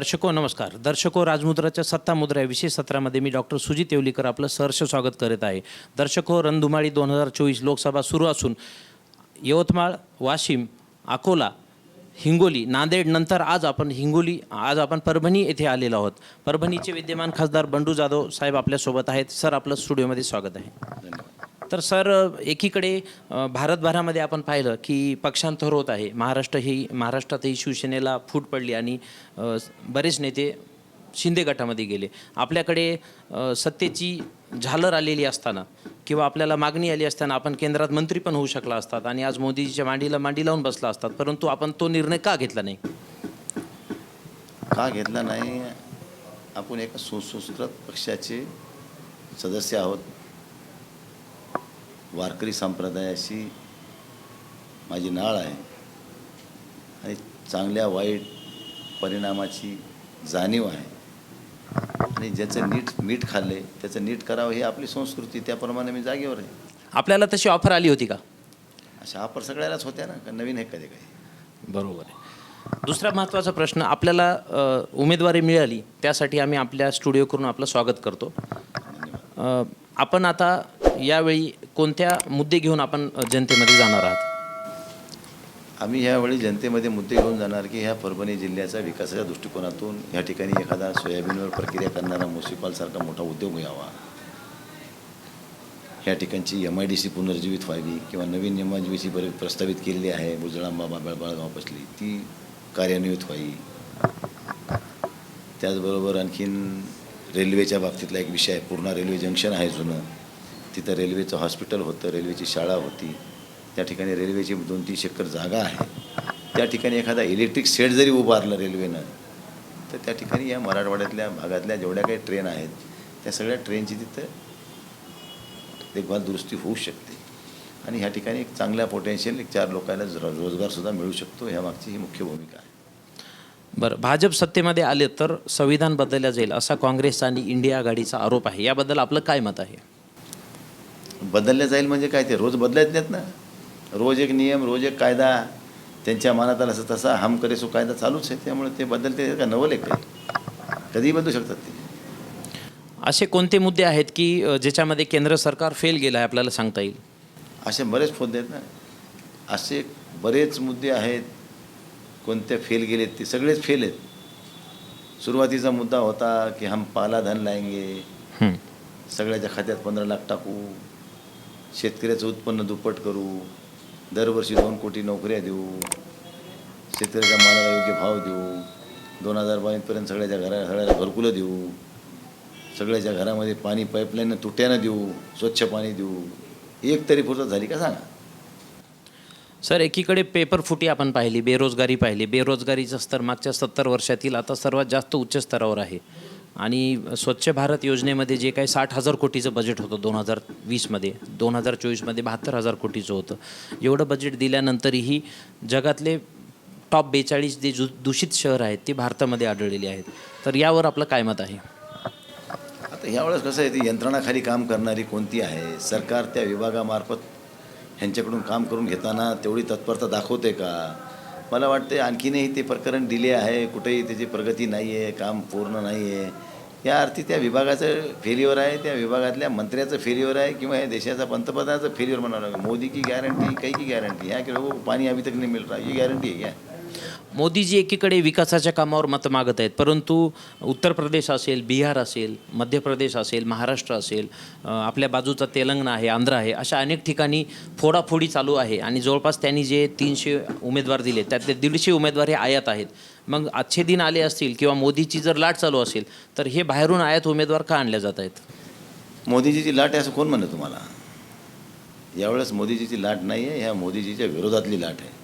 दर्शको नमस्कार. दर्शको राजमुद्राच्या सत्ता मुद्रा या विशेष सत्रामध्ये मी डॉक्टर सुजित येवलीकर आपलं सहर्ष स्वागत करत आहे. दर्शको रणधुमाळी दोन हजार चोवीस लोकसभा सुरू असून यवतमाळ वाशिम अकोला हिंगोली नांदेड नंतर आज आपण हिंगोली आज आपण परभणी येथे आलेलो आहोत. परभणीचे विद्यमान खासदार बंडू जाधव साहेब आपल्यासोबत आहेत. सर आपलं स्टुडिओमध्ये स्वागत आहे. तर सर एकीकडे भारतभरामध्ये आपण पाहिलं की पक्षांतर होत आहे. महाराष्ट्र ही महाराष्ट्रातही शिवसेनेला फूट पडली आणि बरेच नेते शिंदे गटामध्ये गेले. आपल्याकडे सत्तेची झालर आलेली असताना किंवा आपल्याला मागणी आली असताना आपण केंद्रात मंत्री पण होऊ शकला असतात आणि आज मोदीजीच्या मांडीला मांडी लावून बसला असतात. परंतु आपण तो निर्णय का घेतला नाही? का घेतला नाही? आपण एका सुसंस्कृत पक्षाचे सदस्य आहोत. वारकरी संप्रदायाशी माझी नाळ आहे. आणि चांगल्या वाईट परिणामाची जाणीव आहे. आणि ज्याचं नीट मीठ खाल्ले त्याचं नीट करावं ही आपली संस्कृती त्याप्रमाणे मी जागेवर आहे. आपल्याला तशी ऑफर आली होती का? अशा ऑफर सगळ्यालाच होत्या ना का नवीन आहे कधी काही बरोबर आहे. दुसरा महत्त्वाचा प्रश्न आपल्याला अ, उमेदवारी मिळाली त्यासाठी आम्ही आपल्या स्टुडिओ करून आपलं स्वागत करतो. अ, आपण आता यावेळी कोणत्या मुद्दे घेऊन आपण जनतेमध्ये जाणार आहात? आम्ही ह्यावेळी जनतेमध्ये मुद्दे घेऊन जाणार की ह्या परभणी जिल्ह्याचा विकासाच्या दृष्टिकोनातून ह्या ठिकाणी एखादा सोयाबीनवर प्रक्रिया करणारा म्युन्सिपालसारखा मोठा उद्योग यावा. ह्या ठिकाणची एम आय डी सी पुनर्जीवित व्हावी किंवा नवीन एम आय डी सी बरे प्रस्तावित केलेली आहे बुजळांबा बेळगाव बसली ती कार्यान्वित व्हावी. त्याचबरोबर आणखीन रेल्वेच्या बाबतीतला एक विषय आहे पूर्णा रेल्वे जंक्शन आहे जुनं. तिथं रेल्वेचं हॉस्पिटल होतं रेल्वेची शाळा होती. त्या ठिकाणी रेल्वेची दोन तीनशे एकर जागा आहे. त्या ठिकाणी एखादा इलेक्ट्रिक शेड जरी उभारलं रेल्वेनं तर त्या ठिकाणी या मराठवाड्यातल्या भागातल्या जेवढ्या काही ट्रेन आहेत त्या सगळ्या ट्रेनची तिथं देखभाल दुरुस्ती होऊ शकते. आणि ह्या ठिकाणी एक चांगल्या पोटेन्शियल एक चार लोकांना रोजगारसुद्धा मिळू शकतो ह्या मागची ही मुख्य भूमिका आहे. बरं भाजप सत्तेमध्ये आले तर संविधान बदललं जाईल असा काँग्रेस आणि इंडिया आघाडीचा आरोप आहे. याबद्दल आपलं काय मत आहे? बदलल्या जाईल म्हणजे काय ते? रोज बदलायच नाहीत ना. रोज एक नियम रोज एक कायदा त्यांच्या मनात आला असं तसा हम करे सो कायदा चालूच आहे. त्यामुळे ते बदलते का नवल काही? कधीही बदलू शकतात ते. असे कोणते मुद्दे आहेत की ज्याच्यामध्ये केंद्र सरकार फेल गेलं आहे आपल्याला सांगता येईल? असे बरेच मुद्दे आहेत ना. असे बरेच मुद्दे आहेत. कोणते फेल गेलेत ते सगळेच फेल आहेत. सुरुवातीचा मुद्दा होता की हम पाला धन लाएंगे. सगळ्याच्या खात्यात पंधरा लाख टाकू. शेतकऱ्याचं उत्पन्न दुप्पट करू दरवर्षी दोन कोटी नोकऱ्या देऊ शेतकऱ्याच्या मालाला योग्य भाव देऊ दोन हजार बावीसपर्यंत सगळ्याच्या घरा सगळ्याला घरकुलं देऊ सगळ्याच्या घरामध्ये पाणी पाईपलाईन तुट्यानं देऊ स्वच्छ पाणी देऊ. एक तरी फुरसत झाली का सांगा? सर एकीकडे पेपर फुटी आपण पाहिली बेरोजगारी पाहिली. बेरोजगारीचं स्तर मागच्या सत्तर वर्षातील आता सर्वात जास्त उच्च स्तरावर आहे. आणि स्वच्छ भारत योजनेमध्ये जे काही साठ हजार कोटीचं बजेट होतं दोन हजार वीसमध्ये दोन हजार चोवीसमध्ये बहात्तर हजार कोटीचं होतं. एवढं बजेट दिल्यानंतरही जगातले टॉप बेचाळीस जे जु दूषित शहर आहेत ते भारतामध्ये आढळलेली आहेत. तर यावर आपलं काय मत आहे? आता ह्यावेळेस कसं आहे ती यंत्रणाखाली काम करणारी कोणती आहे? सरकार त्या विभागामार्फत ह्यांच्याकडून काम करून घेताना तेवढी तत्परता दाखवते का? मला वाटते आणखीनही ते प्रकरण दिले आहे कुठेही त्याची प्रगती नाही आहे काम पूर्ण नाही आहे या अर्थी त्या विभागाचं फेरीवर आहे त्या विभागातल्या मंत्र्याचं फेरीवर आहे किंवा या देशाचा पंतप्रधानाचं फेरीवर म्हणावं लागेल. मोदी की गॅरंटी काही की गॅरंटी ह्या की लोक पाणी अभी तक नहीं मिल रहा ही गॅरंटी आहे क्या? मोदीजी एकीकडे विकासाच्या कामावर मतं मागत आहेत परंतु उत्तर प्रदेश असेल बिहार असेल मध्य प्रदेश असेल महाराष्ट्र असेल आपल्या बाजूचा तेलंगणा आहे आंध्र आहे अशा अनेक ठिकाणी फोडाफोडी चालू आहे. आणि जवळपास त्यांनी जे तीनशे उमेदवार दिले त्यातले दीडशे उमेदवार हे आयात आहेत. मग आजचे दिन आले असतील किंवा मोदीची जर लाट चालू असेल तर हे बाहेरून आयात उमेदवार का आणले जात आहेत? मोदीजीची लाट आहे असं कोण म्हणलं तुम्हाला? यावेळेस मोदीजीची लाट नाही आहे ह्या मोदीजीच्या विरोधातली लाट आहे.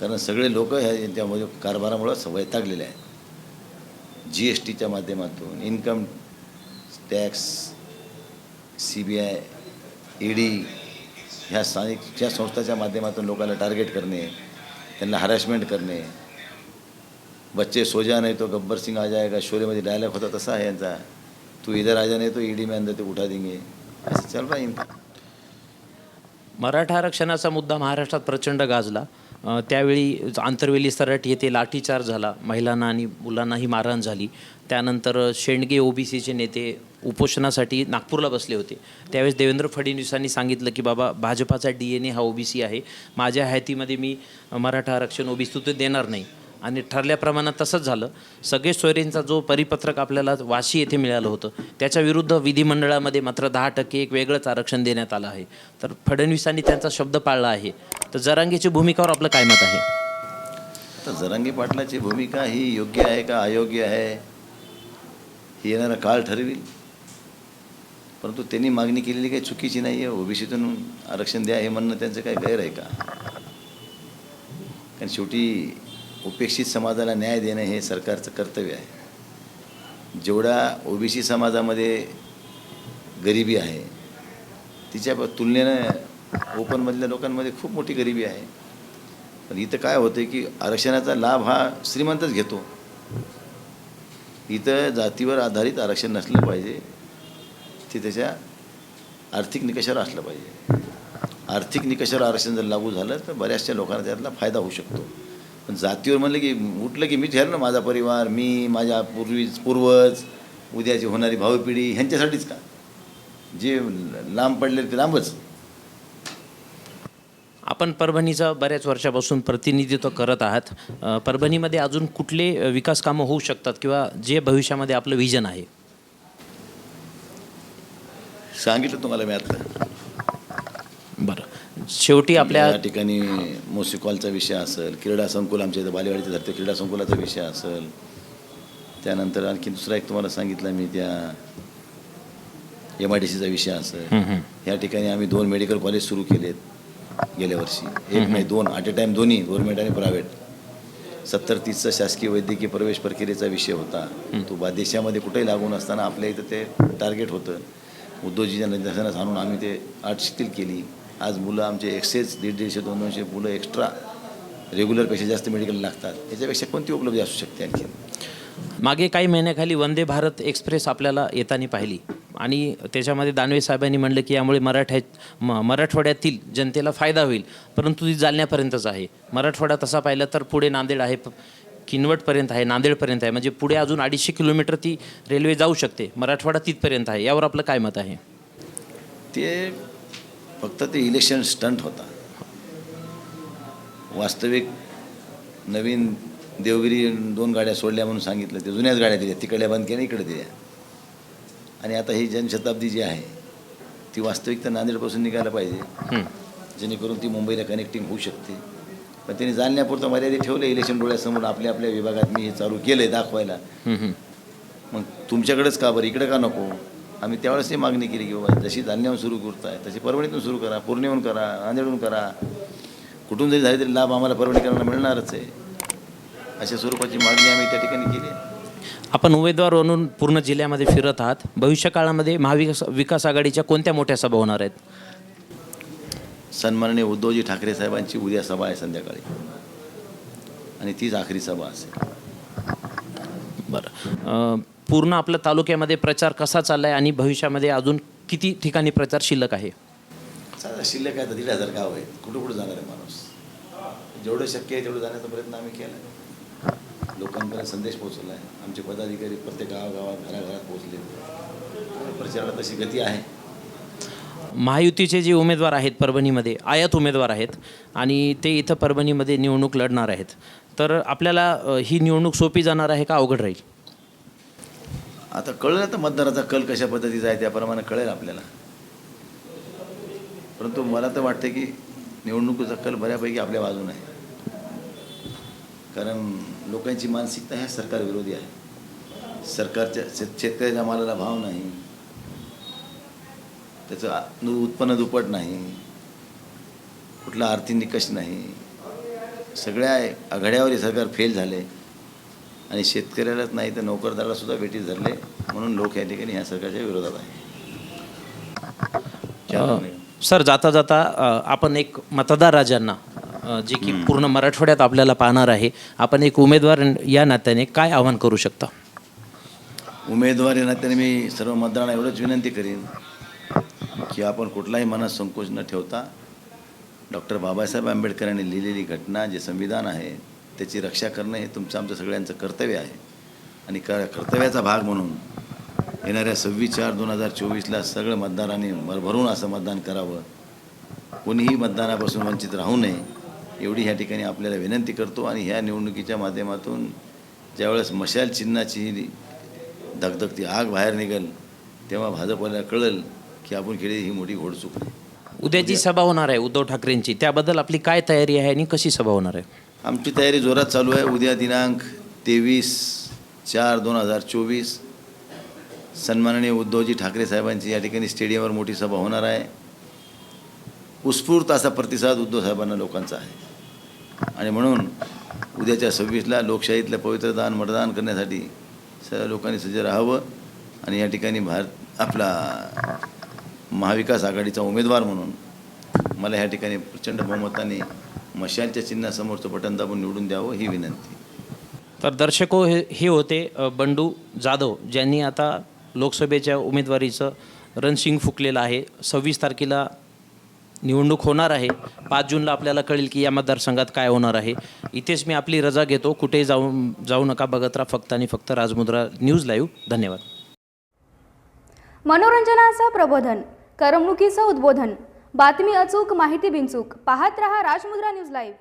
कारण सगळे लोक ह्या त्यामध्ये कारभारामुळं वैतागलेले आहेत. जी एस टीच्या माध्यमातून income tax C B I E D ह्या स्थानिकच्या संस्थाच्या माध्यमातून लोकांना टार्गेट करणे त्यांना हॅरॅसमेंट करणे. बच्चे सोजा नाही तो गब्बर सिंग आ जाएगा शोलेमध्ये डायलॉग होता तसा आहे यांचा. तू इधर आ नाही तो ईडी डी अंदर ते उठा देंगे. असं चल रहा इनका मराठा आरक्षणाचा मुद्दा महाराष्ट्रात प्रचंड गाजला. त्यावेळी आंतरवेली सराट येथे लाठीचार्ज झाला. महिलांना आणि मुलांनाही मारहाण झाली. त्यानंतर शेंडगे ओबीसीचे नेते उपोषणासाठी नागपूरला बसले होते. त्यावेळेस देवेंद्र फडणवीसांनी सांगितलं की बाबा भाजपाचा डी एन ए हा ओबीसी आहे. माझ्या हयातीमध्ये मी मराठा आरक्षण ओबीसी ते देणार नाही. आणि ठरल्याप्रमाणे तसंच झालं. सगळे सोयरींचा जो परिपत्रक आपल्याला वाशी येथे मिळालं होतं त्याच्या विरुद्ध विधिमंडळामध्ये मात्र दहा टक्के एक वेगळंच आरक्षण देण्यात आलं आहे. तर फडणवीसांनी त्यांचा शब्द पाळला आहे. तर जरांगेच्या भूमिकावर आपलं काय मत आहे? तर जरांगी पाटलाची भूमिका ही योग्य आहे का अयोग्य आहे ही येणारा काळ ठरवेल. परंतु त्यांनी मागणी केलेली काही चुकीची नाही आहे ओबीसीतून आरक्षण द्या हे म्हणणं त्यांचं काही गैर आहे का? कारण शेवटी उपेक्षित समाजाला न्याय देणं हे सरकारचं कर्तव्य आहे. जेवढा ओबीसी समाजामध्ये गरिबी आहे तिच्या तुलनेनं ओपनमधल्या लोकांमध्ये खूप मोठी गरिबी आहे. पण इथं काय होतं की आरक्षणाचा लाभ हा श्रीमंतच घेतो. इथं जातीवर आधारित आरक्षण नसलं पाहिजे ते त्याच्या आर्थिक निकषावर असलं पाहिजे. आर्थिक निकषावर आरक्षण जर लागू झालं तर बऱ्याचशा लोकांना त्यातला फायदा होऊ शकतो. पण जातीवर म्हणलं की उठलं की मी ठेवलं ना माझा परिवार मी माझ्या पूर्वी पूर्वज उद्याची होणारी भावी पिढी ह्यांच्यासाठीच का? जे लांब पडले ते लांबच. आपण परभणीचं बऱ्याच वर्षापासून प्रतिनिधित्व करत आहात. परभणीमध्ये अजून कुठले विकास कामं होऊ शकतात किंवा जे भविष्यामध्ये आपलं विजन आहे? सांगितलं तुम्हाला मी आता. बरं. शेवटी आपल्या या ठिकाणी मोसिकॉलचा विषय असेल क्रीडा संकुल आमच्या इथं बालेवाडीचं धरते क्रीडा संकुलाचा विषय असेल. त्यानंतर आणखी दुसरा एक तुम्हाला सांगितलं मी त्या एम आय डी सीचा विषय असेल. या ठिकाणी आम्ही दोन मेडिकल कॉलेज सुरू केलेत गेल्या वर्षी. एक नाही दोन. ॲट ए टाईम दोन्ही गव्हर्नमेंट आणि प्रायव्हेट सत्तर तीसचा शासकीय वैद्यकीय प्रवेश प्रक्रियेचा विषय होता. तो बा देशामध्ये कुठेही लागून असताना आपल्या इथं ते टार्गेट होतं. निदर्शनास आणून आम्ही ते आठ शिथिल केली. आज मुलं आमचे एकशेच दीड दीडशे दोन दोनशे मुलं एक्स्ट्रा रेग्युलरपेक्षा जास्त मेडिकल लागतात. याच्यापेक्षा कोणती उपलब्धी असू शकते आणखी? मागे काही महिन्याखाली वंदे भारत एक्सप्रेस आपल्याला येताना पाहिली. आणि त्याच्यामध्ये दानवे साहेबांनी म्हणलं की यामुळे मराठ्या म मराठवाड्यातील जनतेला फायदा होईल. परंतु ती जालन्यापर्यंतच आहे. मराठवाडा तसा पाहिलं तर पुढे नांदेड आहे किनवटपर्यंत आहे नांदेडपर्यंत आहे. म्हणजे पुढे अजून अडीचशे किलोमीटर ती रेल्वे जाऊ शकते. मराठवाडा तिथपर्यंत आहे. यावर आपलं काय मत आहे? ते फक्त ते इलेक्शन स्टंट होता. वास्तविक नवीन देवगिरी दोन गाड्या सोडल्या म्हणून सांगितलं. ते जुन्याच गाड्या दिल्या. तिकडल्या बंद केल्या इकडे दिल्या. आणि आता ही जनशताब्दी जी आहे ती वास्तविकता नांदेडपासून निघायला पाहिजे. जेणेकरून ती मुंबईला कनेक्टिंग होऊ शकते. पण त्यांनी जालन्यापुरतं मर्यादित ठेवलं इलेक्शन डोळ्यासमोर. आपल्या आपल्या विभागात मी हे चालू केलं आहे दाखवायला. मग तुमच्याकडेच का बरं? इकडे का नको? आम्ही त्यावेळेस ही मागणी केली की बाबा जशी जालन्याहून सुरू करताय तशी परभणीतून सुरू करा पूर्णेहून करा नांदेडहून करा. कुठून जरी झाले तरी लाभ आम्हाला परभणीकरांना मिळणारच आहे. अशा स्वरूपाची मागणी आम्ही त्या ठिकाणी केली आहे. आपण उमेदवार म्हणून पूर्ण जिल्ह्यामध्ये फिरत आहात. भविष्य काळामध्ये महाविकास विकास आघाडीच्या कोणत्या मोठ्या सभा होणार आहेत? सन्माननीय उद्धवजी ठाकरे साहेबांची उद्या सभा आहे संध्याकाळी. आणि तीच आखरी सभा असेल. बरं. पूर्ण आपल्या तालुक्यामध्ये प्रचार कसा चाललाय आणि भविष्यामध्ये अजून किती ठिकाणी प्रचार शिल्लक आहे? शिल्लक आहे तर दीड हजार गाव आहेत. कुठं कुठं जाणार आहे माणूस? जेवढं शक्य आहे तेवढं जाण्याचा प्रयत्न आम्ही केला आहे लोकांपर्यंत संदेश पोहोचवला आहे आमचे पदाधिकारी प्रत्येक गावागावात घराघरात पोहोचले. प्रचाराला तशी गती आहे. महायुतीचे जे उमेदवार आहेत परभणीमध्ये आयात उमेदवार आहेत आणि ते इथं परभणीमध्ये निवडणूक लढणार आहेत. तर आपल्याला ही निवडणूक सोपी जाणार आहे का अवघड राहील? आता कळलं तर मतदाराचा कल कशा पद्धतीचा आहे त्याप्रमाणे कळेल आपल्याला. परंतु मला तर वाटतं की निवडणुकीचा कल बऱ्यापैकी आपल्या बाजून आहे. कारण लोकांची मानसिकता ह्या सरकारविरोधी आहे. सरकारच्या शेत शेतकऱ्याच्या मालाला भाव नाही. त्याचं उत्पन्न दुप्पट नाही. कुठला आर्थिक निकष नाही. सगळ्या आघाड्यावर सरकार फेल झाले. आणि शेतकऱ्यालाच नाही तर नोकरदाराला सुद्धा भेटी धरले म्हणून लोक या ठिकाणी ह्या सरकारच्या विरोधात आहे सर जाता जाता आपण एक मतदार राजांना जे की पूर्ण मराठवाड्यात आपल्याला पाहणार आहे आपण एक उमेदवार या नात्याने काय आवाहन करू शकता? उमेदवार या नात्याने मी सर्व मतदारांना एवढंच विनंती करीन की आपण कुठलाही मनात संकोच न ठेवता डॉक्टर बाबासाहेब आंबेडकरांनी लिहिलेली घटना जे संविधान आहे त्याची रक्षा करणं हे तुमचं आमचं सगळ्यांचं कर्तव्य आहे. आणि क कर्तव्याचा भाग म्हणून येणाऱ्या सव्वीस चार दोन हजार चोवीसला सगळं मतदारांनी भरभरून असं मतदान करावं. कोणीही मतदानापासून वंचित राहू नये एवढी ह्या ठिकाणी आपल्याला विनंती करतो आणि ह्या निवडणुकीच्या माध्यमातून ज्यावेळेस मशाल चिन्हाची धगधगती आग बाहेर निघेल तेव्हा भाजपला कळेल की आपण केलेली ही मोठी घोडचूक आहे. उद्याची सभा होणार आहे उद्धव ठाकरेंची. त्याबद्दल आपली काय तयारी आहे आणि कशी सभा होणार आहे? आमची तयारी जोरात चालू आहे. उद्या दिनांक तेवीस चार दोन हजार चोवीस. सन्माननीय उद्धवजी ठाकरे साहेबांची या ठिकाणी स्टेडियमवर मोठी सभा होणार आहे. उत्स्फूर्त असा प्रतिसाद उद्धव साहेबांना लोकांचा आहे. आणि म्हणून उद्याच्या सव्वीसला लोकशाहीतलं पवित्र दान मतदान करण्यासाठी सर्व लोकांनी सज्ज राहावं. आणि या ठिकाणी भारत आपला महाविकास आघाडीचा उमेदवार म्हणून मला ह्या ठिकाणी प्रचंड बहुमताने मशालच्या चिन्हासमोरचं बटन दाबून निवडून द्यावं ही विनंती. तर दर्शको हे हे होते अ, बंडू जाधव ज्यांनी आता लोकसभेच्या उमेदवारीचं रणशिंग फुकलेलं आहे. सव्वीस तारखेला निवडणूक होणार आहे. पाच जूनला आपल्याला कळेल की या मतदारसंघात काय होणार आहे. इथेच मी आपली रजा घेतो. कुठेही जाऊ जाऊ नका बघत राहा. फक्त आणि फक्त राजमुद्रा न्यूज लाईव्ह. धन्यवाद. मनोरंजनाचं प्रबोधन करमणुकीचं उद्बोधन. बातमी अचूक माहिती बिनचूक. पाहत रहा राजमुद्रा न्यूज लाईव्ह